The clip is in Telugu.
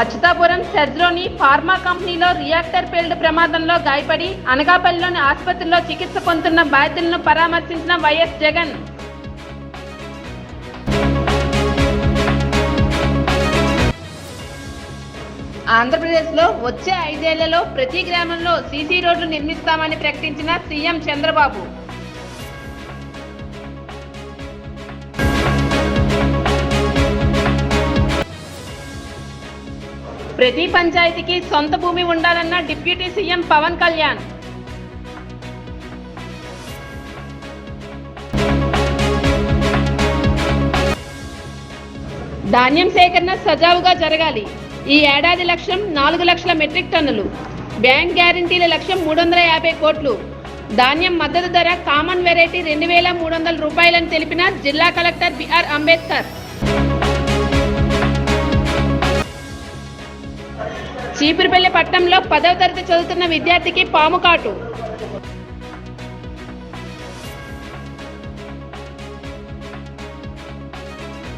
అచ్యుతాపురం సెజ్లోని ఫార్మా కంపెనీలో రియాక్టర్ పేల్డ్ ప్రమాదంలో గాయపడి అనకాపల్లిలోని ఆసుపత్రిలో చికిత్స పొందుతున్న బాధితులను పరామర్శించిన వైఎస్ జగన్. ఆంధ్రప్రదేశ్లో వచ్చే ఐదేళ్ళలో ప్రతి గ్రామంలో సీసీ రోడ్లు నిర్మిస్తామని ప్రకటించిన సీఎం చంద్రబాబు. ప్రతి పంచాయతీకి సొంత భూమి ఉండాలన్న డిప్యూటీ సీఎం పవన్ కళ్యాణ్. ధాన్యం సేకరణ సజావుగా జరగాలి. ఈ ఏడాది లక్ష్యం నాలుగు లక్షల మెట్రిక్ టన్నులు. బ్యాంక్ గ్యారంటీల లక్ష్యం మూడు వందల యాభై కోట్లు. ధాన్యం మద్దతు ధర కామన్ వెరైటీ రెండు వేల మూడు వందల రూపాయలని తెలిపిన జిల్లా కలెక్టర్ బిఆర్ అంబేద్కర్. చీపురుపల్లి పట్టణంలో పదవ తరగతి చదువుతున్న విద్యార్థికి పాము కాటు.